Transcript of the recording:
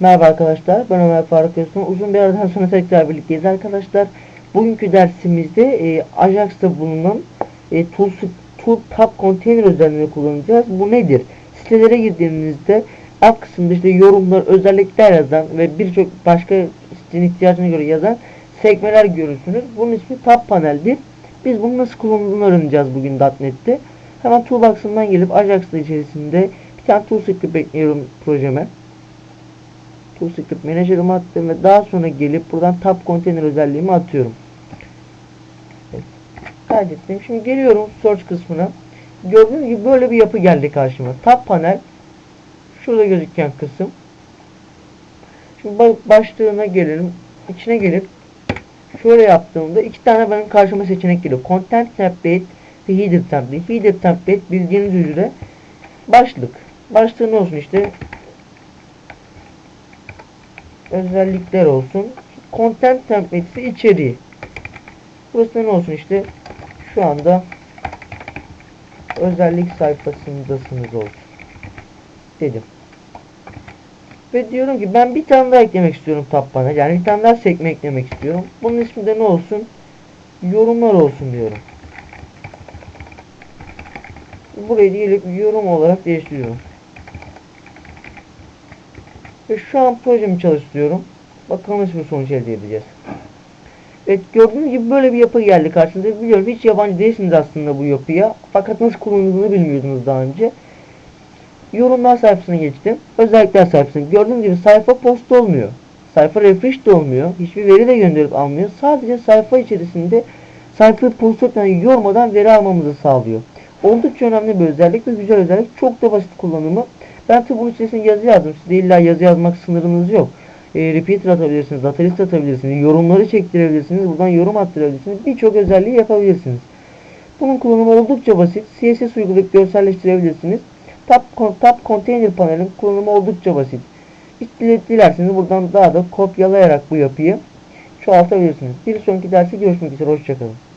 Merhaba arkadaşlar, ben Ömer Faruk Öztürk. Uzun bir aradan sonra tekrar birlikteyiz arkadaşlar. Bugünkü dersimizde e, Ajax'ta bulunan e, tool, tool Tab Container özelliğini kullanacağız. Bu nedir? Sitelere girdiğinizde alt kısımda işte yorumlar, özellikler yazan ve birçok başka sitenin ihtiyacına göre yazan sekmeler görürsünüz. Bunun ismi Tab Panel'dir. Biz bunu nasıl kullanıldığını öğreneceğiz bugün .NET'te. Hemen Toolbox'ımdan gelip Ajax'ta içerisinde bir tane toolscript ekliyorum projeme. ToolScript Manager'ımı attım ve daha sonra gelip buradan Tab Container özelliğimi atıyorum. Kaydettim. Şimdi geliyorum Search kısmına. Gördüğünüz gibi böyle bir yapı geldi karşıma. Tab panel şurada gözüken kısım. Şimdi ba- başlığına gelelim. İçine gelip şöyle yaptığımda iki tane benim karşıma seçenek geliyor. Content Template ve Header Template. Header Template bildiğiniz üzere başlık. Başlığı ne olsun işte özellikler olsun. Content template'si içeriği. Burası ne olsun işte şu anda özellik sayfasındasınız olsun. Dedim. Ve diyorum ki ben bir tane daha eklemek istiyorum tab bana. Yani bir tane daha sekme eklemek istiyorum. Bunun ismi de ne olsun? Yorumlar olsun diyorum. Burayı gelip yorum olarak değiştiriyorum. Ve şu an projemi çalıştırıyorum. Bakalım nasıl bir sonuç elde edeceğiz. Evet gördüğünüz gibi böyle bir yapı geldi karşınıza. Biliyorum hiç yabancı değilsiniz aslında bu yapıya. Fakat nasıl kullanıldığını bilmiyordunuz daha önce. Yorumlar sayfasına geçtim. Özellikler sayfasına. Gördüğünüz gibi sayfa post olmuyor. Sayfa refresh de olmuyor. Hiçbir veri de gönderip almıyor. Sadece sayfa içerisinde sayfayı post etmeden yormadan veri almamızı sağlıyor. Oldukça önemli bir özellik ve güzel özellik. Çok da basit kullanımı. Tabi bunun içerisine yazı yazdım. Size illa yazı yazmak sınırınız yok. E, repeater atabilirsiniz, data atabilirsiniz, yorumları çektirebilirsiniz, buradan yorum attırabilirsiniz. Birçok özelliği yapabilirsiniz. Bunun kullanımı oldukça basit. CSS uygulayıp görselleştirebilirsiniz. Tab, tab Container panelin kullanımı oldukça basit. Dilerseniz buradan daha da kopyalayarak bu yapıyı çoğaltabilirsiniz. Bir sonraki derste görüşmek üzere. Hoşçakalın.